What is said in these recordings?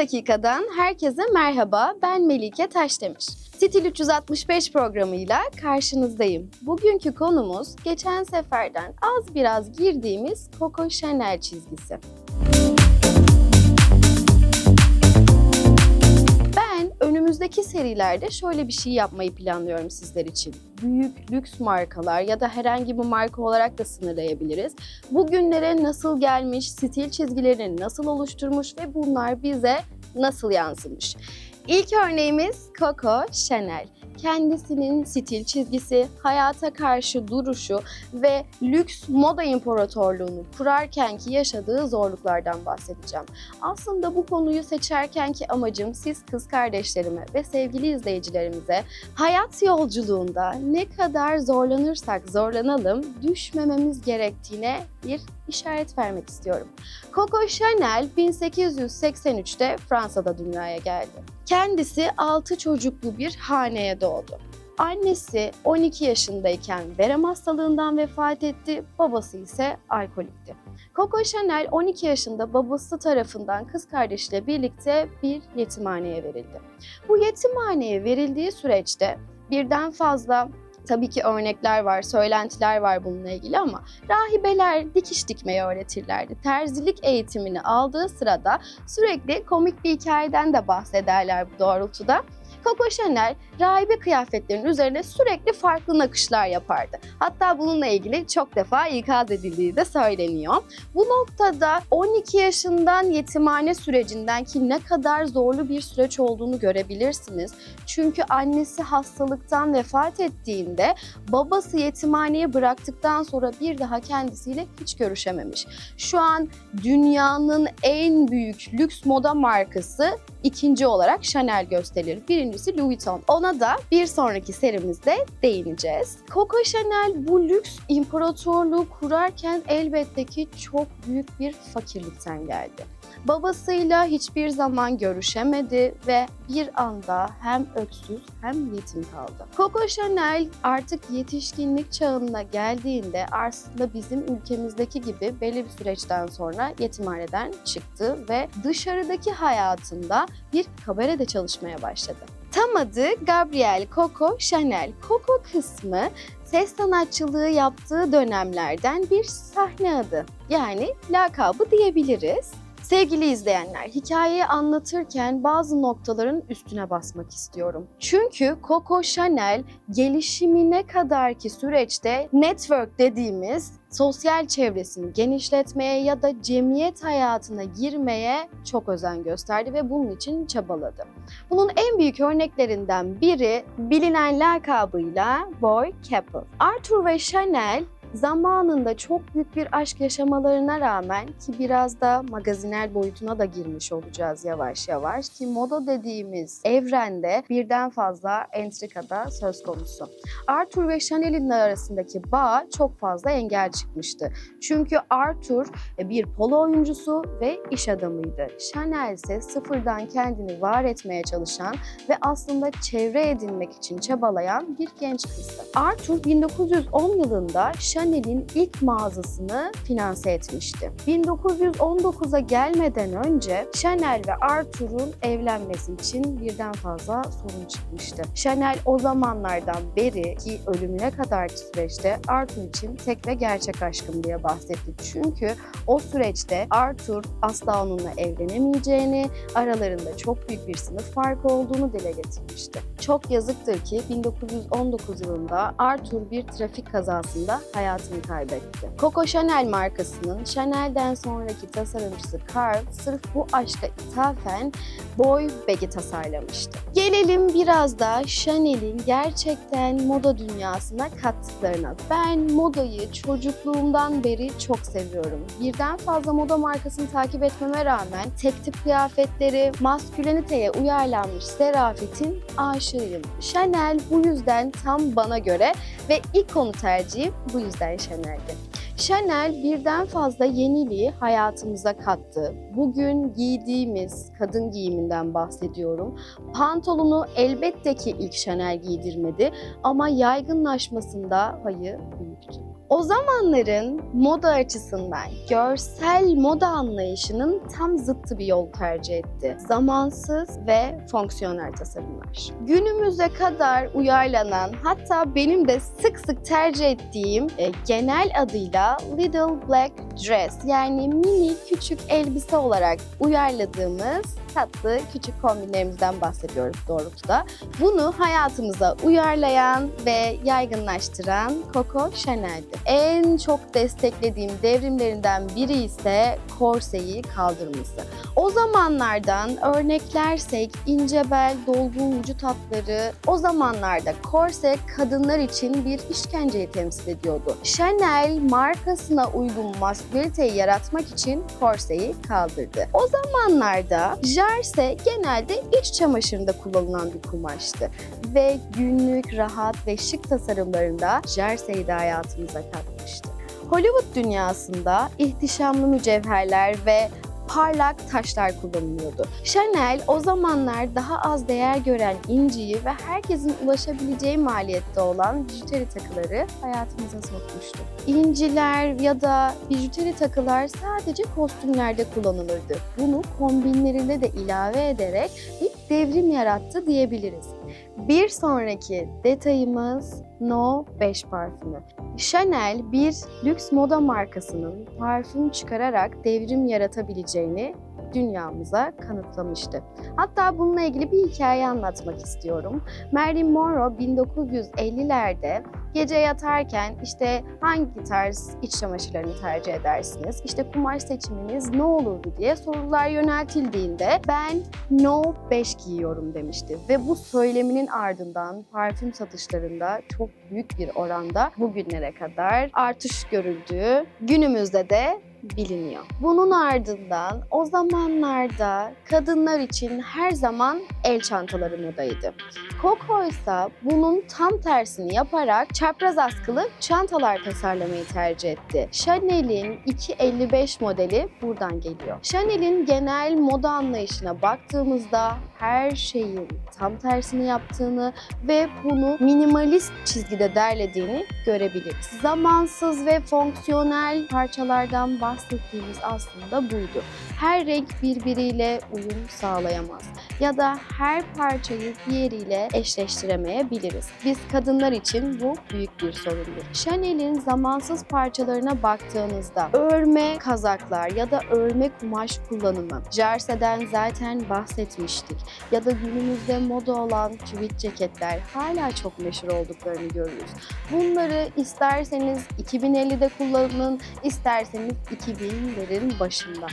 Dakika'dan herkese merhaba. Ben Melike Taşdemir. Stil 365 programıyla karşınızdayım. Bugünkü konumuz geçen seferden az biraz girdiğimiz Coco Chanel çizgisi. Ben önümüzdeki serilerde şöyle bir şey yapmayı planlıyorum sizler için. Büyük lüks markalar ya da herhangi bir marka olarak da sınırlayabiliriz. Bugünlere nasıl gelmiş, stil çizgilerini nasıl oluşturmuş ve bunlar bize nasıl yansımış? İlk örneğimiz Coco Chanel. Kendisinin stil çizgisi, hayata karşı duruşu ve lüks moda imparatorluğunu kurarkenki yaşadığı zorluklardan bahsedeceğim. Aslında bu konuyu seçerkenki amacım siz kız kardeşlerime ve sevgili izleyicilerimize hayat yolculuğunda ne kadar zorlanırsak zorlanalım düşmememiz gerektiğine bir işaret vermek istiyorum. Coco Chanel 1883'te Fransa'da dünyaya geldi. Kendisi 6 çocuklu bir haneye doğdu. Annesi 12 yaşındayken verem hastalığından vefat etti, babası ise alkolikti. Coco Chanel 12 yaşında babası tarafından kız kardeşiyle birlikte bir yetimhaneye verildi. Bu yetimhaneye verildiği süreçte birden fazla tabii ki örnekler var, söylentiler var bununla ilgili ama rahibeler dikiş dikmeyi öğretirlerdi. Terzilik eğitimini aldığı sırada sürekli komik bir hikayeden de bahsederler bu doğrultuda. Coco Chanel rahibe kıyafetlerinin üzerine sürekli farklı nakışlar yapardı. Hatta bununla ilgili çok defa ikaz edildiği de söyleniyor. Bu noktada 12 yaşından yetimhane sürecinden ki ne kadar zorlu bir süreç olduğunu görebilirsiniz. Çünkü annesi hastalıktan vefat ettiğinde babası yetimhaneye bıraktıktan sonra bir daha kendisiyle hiç görüşememiş. Şu an dünyanın en büyük lüks moda markası ikinci olarak Chanel gösterilir. Birincisi Louis Vuitton. Ona da bir sonraki serimizde değineceğiz. Coco Chanel bu lüks imparatorluğu kurarken elbette ki çok büyük bir fakirlikten geldi. Babasıyla hiçbir zaman görüşemedi ve bir anda hem öksüz hem yetim kaldı. Coco Chanel artık yetişkinlik çağına geldiğinde aslında bizim ülkemizdeki gibi belli bir süreçten sonra yetimhaneden çıktı ve dışarıdaki hayatında bir kabarede çalışmaya başladı. Tam adı Gabrielle Coco Chanel. Coco kısmı ses sanatçılığı yaptığı dönemlerden bir sahne adı. Yani lakabı diyebiliriz. Sevgili izleyenler, hikayeyi anlatırken bazı noktaların üstüne basmak istiyorum. Çünkü Coco Chanel gelişimine kadarki süreçte network dediğimiz sosyal çevresini genişletmeye ya da cemiyet hayatına girmeye çok özen gösterdi ve bunun için çabaladı. Bunun en büyük örneklerinden biri bilinen lakabıyla Boy Capel. Arthur ve Chanel zamanında çok büyük bir aşk yaşamalarına rağmen ki biraz da magazinel boyutuna da girmiş olacağız yavaş yavaş ki moda dediğimiz evrende birden fazla entrikada söz konusu. Arthur ve Chanel'in arasındaki bağ çok fazla engel çıkmıştı. Çünkü Arthur bir polo oyuncusu ve iş adamıydı. Chanel ise sıfırdan kendini var etmeye çalışan ve aslında çevre edinmek için çabalayan bir genç kızdı. Arthur 1910 yılında Chanel'in ilk mağazasını finanse etmişti. 1919'a gelmeden önce Chanel ve Arthur'un evlenmesi için birden fazla sorun çıkmıştı. Chanel o zamanlardan beri ki ölümüne kadarki süreçte Arthur için tek ve gerçek aşkım diye bahsetti. Çünkü o süreçte Arthur asla onunla evlenemeyeceğini, aralarında çok büyük bir sınıf farkı olduğunu dile getirmişti. Çok yazıktır ki 1919 yılında Arthur bir trafik kazasında hayatını kaybetti. Coco Chanel markasının Chanel'den sonraki tasarımcısı Carl sırf bu aşka ithafen boy bag'i tasarlamıştı. Gelelim biraz da Chanel'in gerçekten moda dünyasına kattıklarına. Ben modayı çocukluğumdan beri çok seviyorum. Birden fazla moda markasını takip etmeme rağmen tek tip kıyafetleri, masküleniteye uyarlanmış zerafetin aşığıyım. Chanel bu yüzden tam bana göre ve ilk konu tercihim bu yüzden Chanel'di. Chanel birden fazla yeniliği hayatımıza kattı. Bugün giydiğimiz kadın giyiminden bahsediyorum. Pantolonu elbette ki ilk Chanel giydirmedi ama yaygınlaşmasında payı büyüktü. O zamanların moda açısından görsel moda anlayışının tam zıttı bir yol tercih etti. Zamansız ve fonksiyonel tasarımlar. Günümüze kadar uyarlanan hatta benim de sık sık tercih ettiğim e, genel adıyla Little Black Dress yani mini küçük elbise olarak uyarladığımız tatlı küçük kombinlerimizden bahsediyoruz doğrultuda. Bunu hayatımıza uyarlayan ve yaygınlaştıran Coco Chanel'di. En çok desteklediğim devrimlerinden biri ise korseyi kaldırması. O zamanlardan örneklersek ince bel, dolgun vücut hatları o zamanlarda korse kadınlar için bir işkenceyi temsil ediyordu. Chanel markasına uygun masküeliteyi yaratmak için korseyi kaldırdı. O zamanlarda Jersey genelde iç çamaşırında kullanılan bir kumaştı ve günlük, rahat ve şık tasarımlarında Jersey'i de hayatımıza katmıştı. Hollywood dünyasında ihtişamlı mücevherler ve parlak taşlar kullanılıyordu. Chanel o zamanlar daha az değer gören inciyi ve herkesin ulaşabileceği maliyette olan bijuteri takıları hayatımıza sokmuştu. İnciler ya da bijuteri takılar sadece kostümlerde kullanılırdı. Bunu kombinlerinde de ilave ederek bir devrim yarattı diyebiliriz. Bir sonraki detayımız No 5 parfümü. Chanel bir lüks moda markasının parfüm çıkararak devrim yaratabileceğini dünyamıza kanıtlamıştı. Hatta bununla ilgili bir hikaye anlatmak istiyorum. Marilyn Monroe 1950'lerde gece yatarken işte hangi tarz iç çamaşırlarını tercih edersiniz? İşte kumaş seçiminiz ne olurdu diye sorular yöneltildiğinde ben No 5 giyiyorum demişti. Ve bu söyleminin ardından parfüm satışlarında çok büyük bir oranda bugünlere kadar artış görüldüğü günümüzde de biliniyor. Bunun ardından o zamanlarda kadınlar için her zaman el çantaları modaydı. Coco ise bunun tam tersini yaparak çapraz askılı çantalar tasarlamayı tercih etti. Chanel'in 255 modeli buradan geliyor. Chanel'in genel moda anlayışına baktığımızda her şeyin tam tersini yaptığını ve bunu minimalist çizgide derlediğini görebiliriz. Zamansız ve fonksiyonel parçalardan bahsettiğimiz aslında buydu. Her renk birbiriyle uyum sağlayamaz ya da her parçayı diğeriyle eşleştiremeyebiliriz. Biz kadınlar için bu büyük bir sorundur. Chanel'in zamansız parçalarına baktığınızda örme kazaklar ya da örme kumaş kullanımı, jerseyden zaten bahsetmiştik ya da günümüzde moda olan tweed ceketler hala çok meşhur olduklarını görürüz. Bunları isterseniz 2050'de kullanın, isterseniz 2000'lerin başında.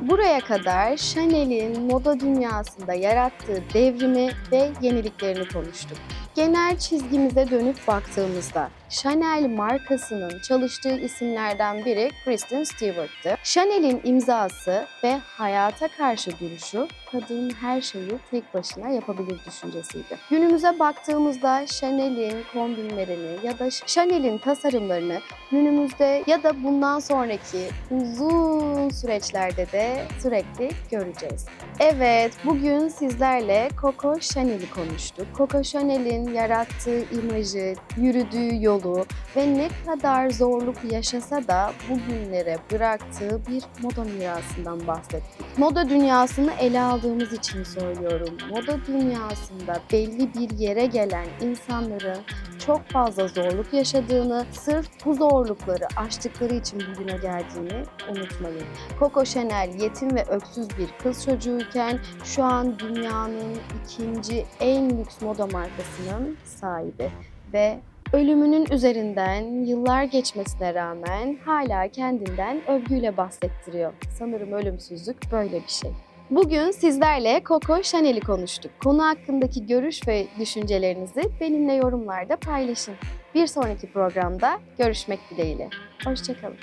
Buraya kadar Chanel'in moda dünyasında yarattığı devrimi ve yeniliklerini konuştuk. Genel çizgimize dönüp baktığımızda Chanel markasının çalıştığı isimlerden biri Kristen Stewart'tı. Chanel'in imzası ve hayata karşı duruşu kadın her şeyi tek başına yapabilir düşüncesiydi. Günümüze baktığımızda Chanel'in kombinlerini ya da Chanel'in tasarımlarını günümüzde ya da bundan sonraki uzun süreçlerde de sürekli göreceğiz. Evet, bugün sizlerle Coco Chanel'i konuştuk. Coco Chanel'in yarattığı imajı, yürüdüğü yolu ve ne kadar zorluk yaşasa da bugünlere bıraktığı bir moda mirasından bahsettik. Moda dünyasını ele aldığımız için söylüyorum. Moda dünyasında belli bir yere gelen insanların çok fazla zorluk yaşadığını, sırf bu zorlukları aştıkları için bugüne geldiğini unutmayın. Coco Chanel yetim ve öksüz bir kız çocuğuyken şu an dünyanın ikinci en lüks moda markasının sahibi ve ölümünün üzerinden yıllar geçmesine rağmen hala kendinden övgüyle bahsettiriyor. Sanırım ölümsüzlük böyle bir şey. Bugün sizlerle Coco Chanel'i konuştuk. Konu hakkındaki görüş ve düşüncelerinizi benimle yorumlarda paylaşın. Bir sonraki programda görüşmek dileğiyle. Hoşçakalın.